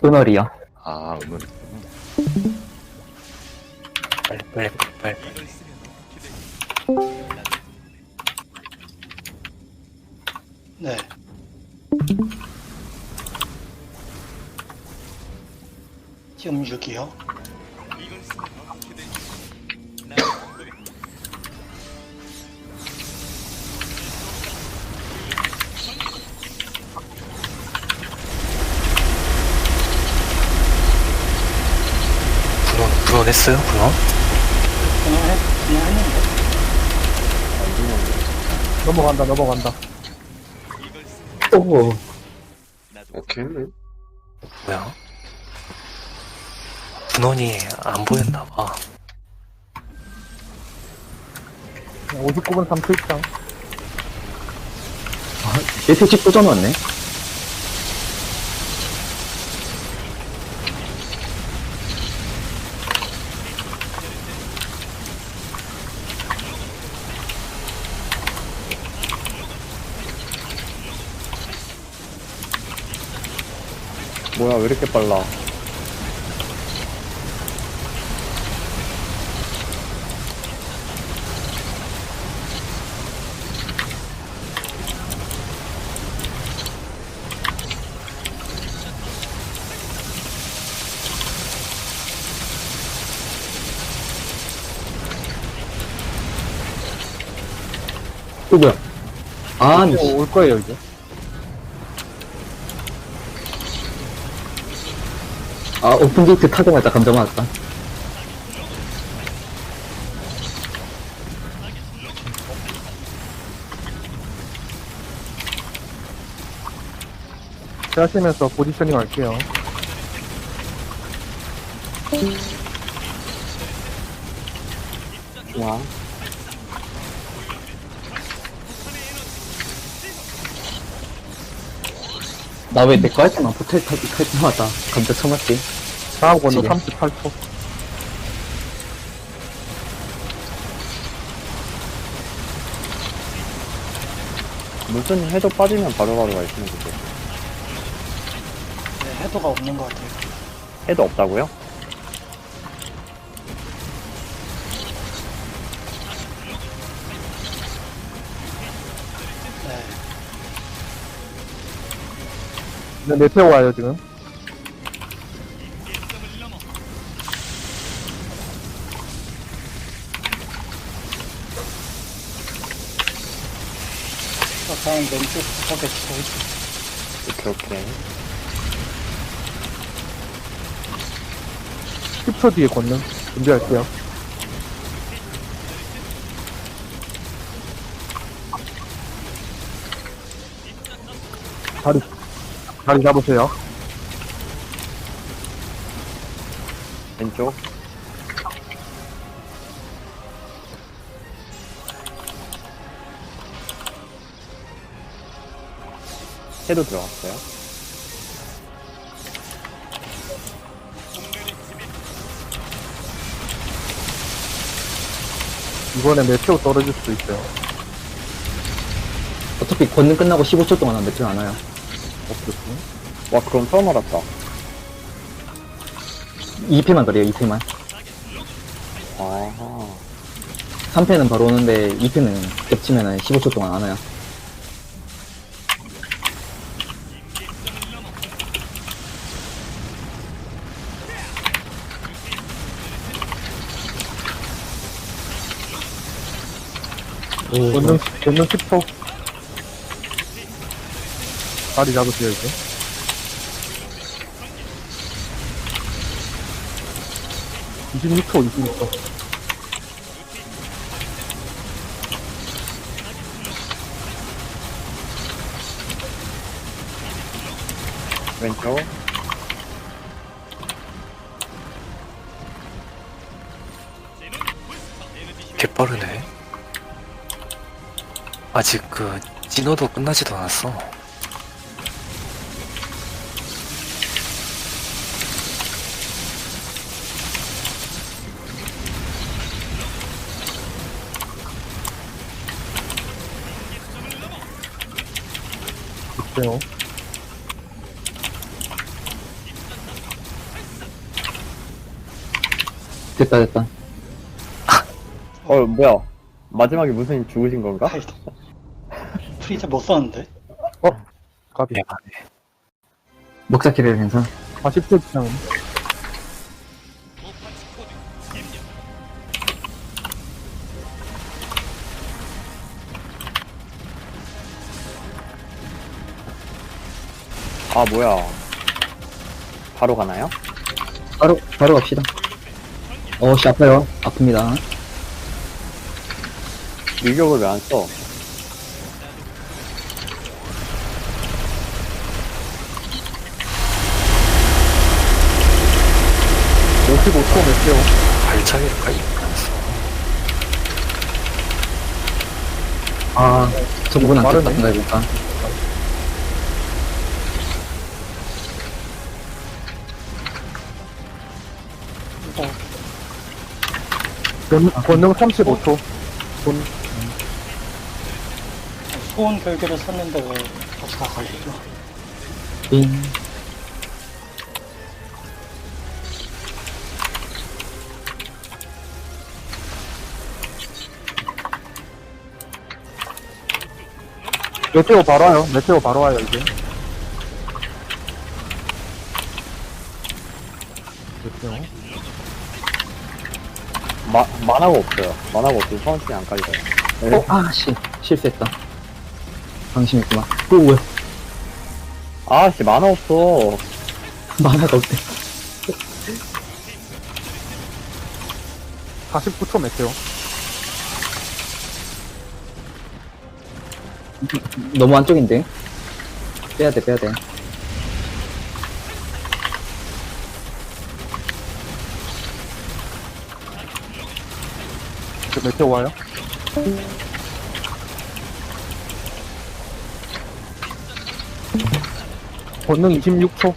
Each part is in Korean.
끊어리요. 아, 음원. 빨리, 빨리, 빨리, 빨리. 네. 지금 6이요. 했어요? 분원? 그냥 해, 그냥 했는데. 넘어간다 넘어간다 오, 오케이 했네. 뭐야? 분원이 안 보였나봐. 59분 3초입장 얘 택시 꽂아놨네. 뭐야 왜 이렇게 빨라 또 뭐야? 어, 올 거예요 이제 아, 오픈 게이트 타자마자 감정 왔다. 하시면서 포지셔닝 할게요 중앙 나왜 내 거 할 때만 포탈 탈, 탈 때마다 감정 쳐맞지? 건도 지금. 38초 물든 해도 빠지면 바로바로 가 있으면 되죠 네, 해도가 없는 것 같아요. 해도 없다고요? 네. 네, 메테오 와요 지금 저는 왼쪽 구석에 있어요. 오케이 오케이. 10초 뒤에 걷는. 준비할게요. 다리 다리 잡으세요. 왼쪽 해도 들어갔어요 이번에 메테오 떨어질 수도 있어요 어차피 권능 끝나고 15초 동안 안 며칠 안 와요. 없겠지 와 그럼 처음 알았다 2패만 그래요, 2패만. 아하 3패는 바로 오는데 2패는 겹치면은 15초 동안 안 와요. 오, 걷는 걷는 10초. 다리 잡으세요 이제. (26초) (26초) 왼쪽. 개빠르네. 아직 그 진호도 끝나지도 않았어. 그래요. 됐다 됐다. 어 뭐야 마지막에 무슨 죽으신 건가? 아, 프리즈 못 썼는데? 까비. 미안하네. 먹자 키를 괜찮아. 40초 지나면. 아, 뭐야. 바로 가나요? 바로, 바로 갑시다. 어씨, 아파요. 아픕니다. 밀격을 왜 안 써? 오십오 초 메테오. 발차기가 있어. 아, 정분 안 빠르네. 떴다. 이거 권- 권능 35초. 권, 소원 결계를 썼는데 왜 다시 다 걸리죠? 빙. 메테오 바로 와요. 메테오 바로 와요, 이제. 메테오. 마, 만화가 없어요. 만화가 없어서 파운틴이 안 깔려요. 네. 어, 아, 씨. 실수했다. 방심했구만. 그, 뭐야. 아 씨, 만화 없어. 만화가 없대. 49초 메테오. 너무 안쪽인데? 빼야돼, 빼야돼. 이제 메테오 와요. 권능 26초.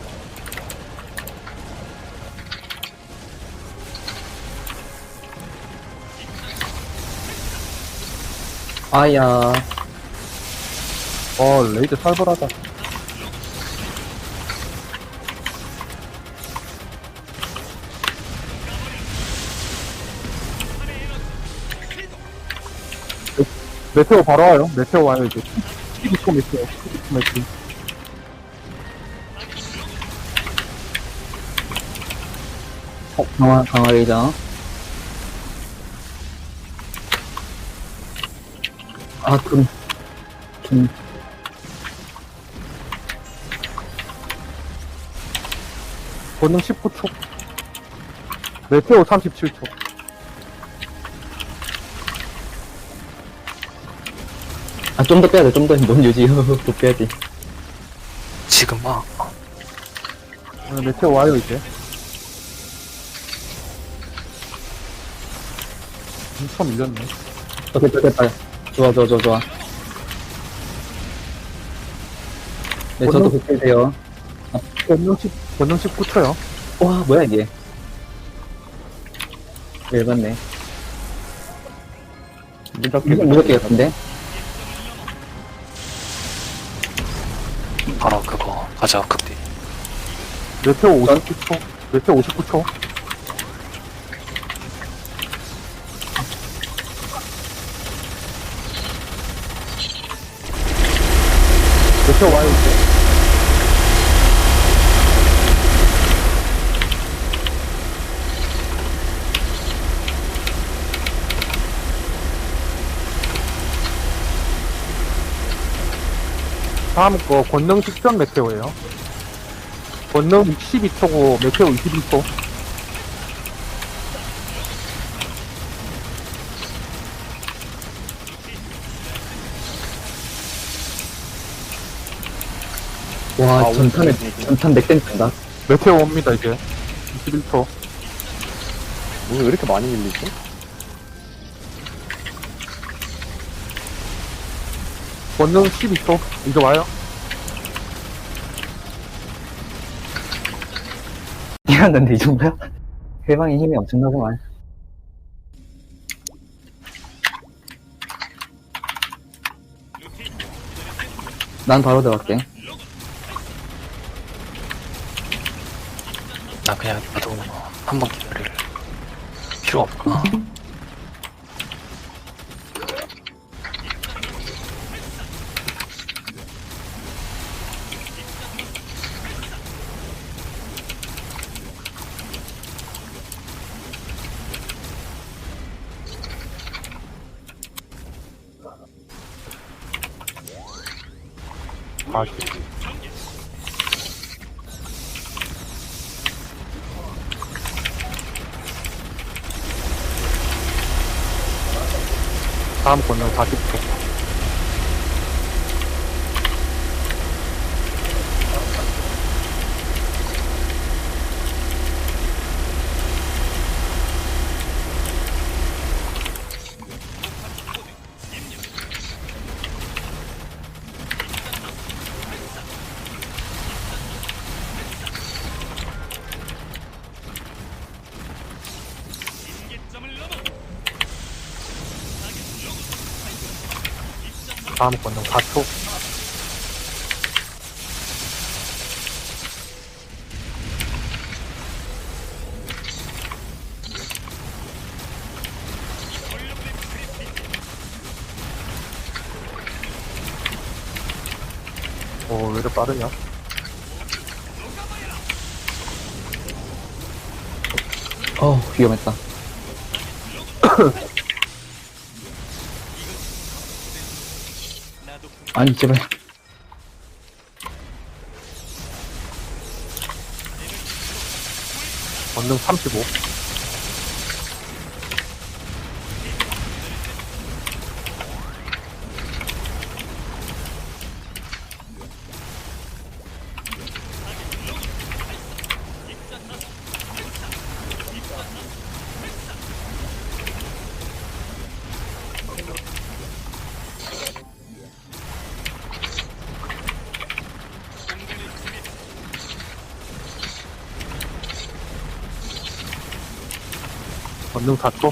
아야. 어, 레이드 살벌하다. 메- 메테오 바로 와요. 메테오 와요, 이제. 12초 메테오. 12초 메테오. 어, 강화, 강화 레이저. 아, 금. 금. 권능 19초. 메테오 37초. 아, 좀 더 빼야 돼, 좀 더. 뭔 유지, 또 빼야지. 지금 막 어, 메테오 와요, 이제. 엄청 밀렸네. 어, 됐다, 됐다. 좋아, 좋아, 좋아, 좋아. 네, 저도 그렇게 돼요. 권능 10, 권능 19초요. 와, 뭐야, 이게. 열받네. 무적기. 이거 무섭게 같은데? 바로 그거 가자 극딜. 메테오 59초. 메테오 59초. 메테오 와요, 이제. 다음 거 권능 10전 메테오예요. 권능 12초고 메테오 21초. 와, 아, 전탄에, 전탄 넥센 뜬다. 메테오 옵니다 이제. 21초. 왜 이렇게 많이 밀리지? 권능 12초. 이제 와요. 이런건데 이 정도야? 해방의 힘이 엄청나구만. 난 바로 들어갈게. 나 그냥 이동 한번 기다릴 필요 없구나. 다음 권능 40초. 다음 권능 4초. 오, 왜 이렇게 빠르냐? 어 위험했다. 아니 제발. 권능 35. 권능 4초.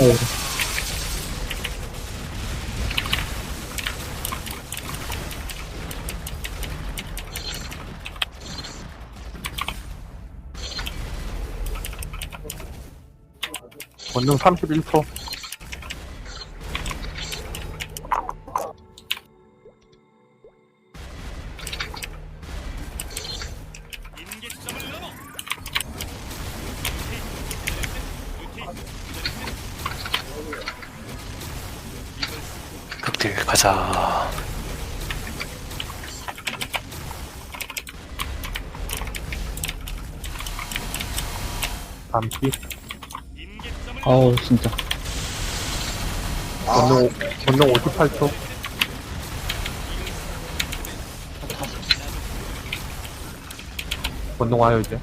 어. 권능 31초. 극딜 가자. 잠시. 어우 진짜. 오- 권능 58초. 권능 와요, 이제.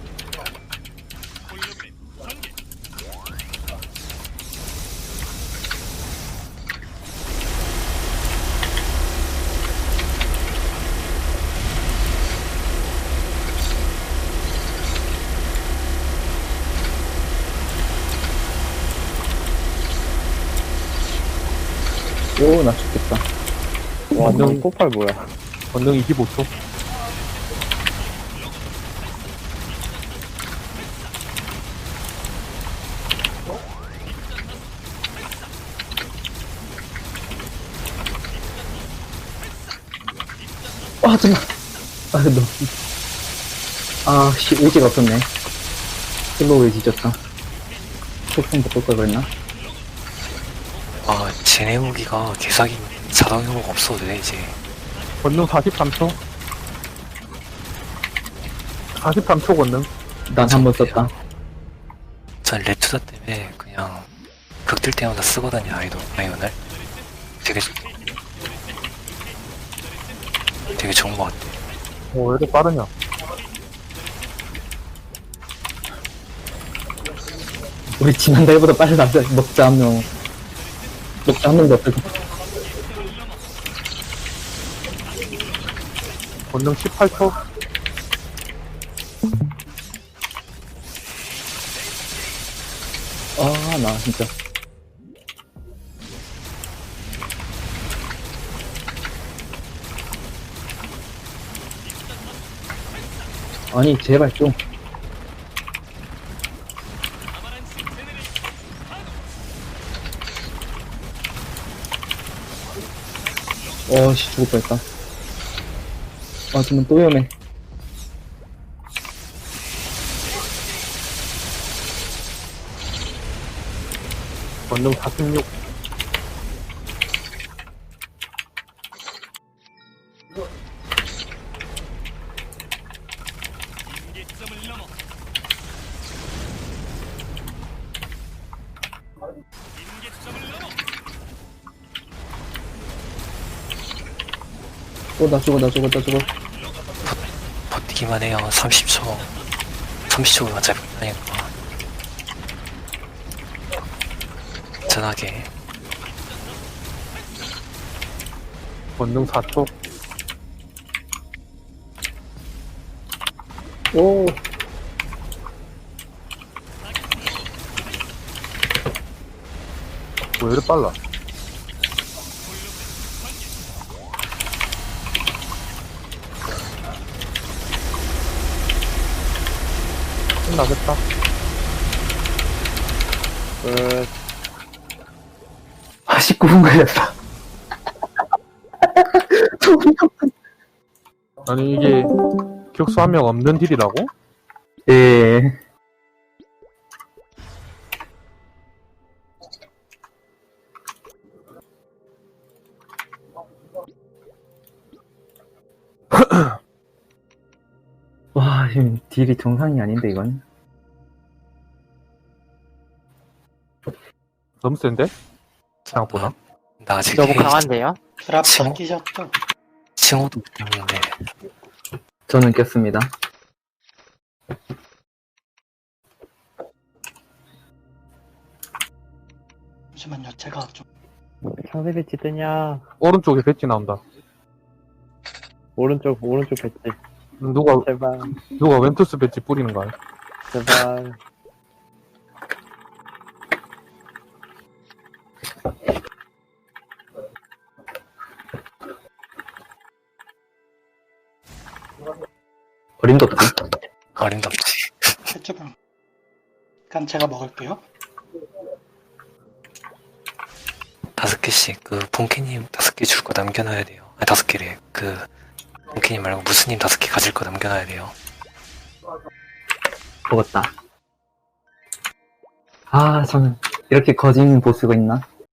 오 나 죽겠다. 와, 완전- 넌 폭발 뭐야? 권능 25초. 아 잠깐. 아 너. 아씨 오지가 없었네. 슬로우에 뒤졌다. 폭풍 바꿀 걸 그랬나? 아, 쟤네 무기가 개사기 자동 회복 없어도 돼, 이제. 권능 43초. 43초 권능. 난 한 번 썼다. 전 레투다 때문에 그냥 극딜 때마다 쓰거든요, 아이돌, 아이언을. 되게, 되게 좋은 것 같아. 오, 왜 이렇게 빠르냐? 우리 지난달보다 빨리 나서 먹자 한 명. 먹자 한 명도 없고. 본능 18초. 아 나 진짜. 아니 제발 좀. 어씨 죽을 뻔했다. 아, 지금 또 위험해. 권능 46 어, 나 죽어, 나 죽어, 나 죽어. 버티기만 해요. 30초. 30초만 잘 버티니까 안전하게. 권능 4초. 오, 왜 이렇게 빨라 끝나겠다 끝. 아, 19분 걸렸다. 아니 이게 격수 한 명 없는 딜이라고? 예. 지금 딜이 정상이 아닌데, 이건. 너무 센데? 생각보다 나 아직 너무 강한데요? 드랍 쳐. 다 끼셨죠? 칭호도 때문에 저는 꼈습니다. 잠시만요. 제가 좀 상세 배치 뜨냐? 오른쪽에 배지 나온다 오른쪽, 오른쪽 배치. 누가 제발, 누가 웬투스 배지 뿌리는 거야 제발. 어림도 없지. 어림도 없지 해주방. 그럼 제가 먹을게요. 다섯 개씩 그 본캐님 다섯 개 줄 거 남겨놔야 돼요 아니 다섯 개래 그 본캐님 말고 무스님 다섯 개 가질 거 남겨놔야 돼요 먹었다. 아, 저는 이렇게 거진 보스가 있나?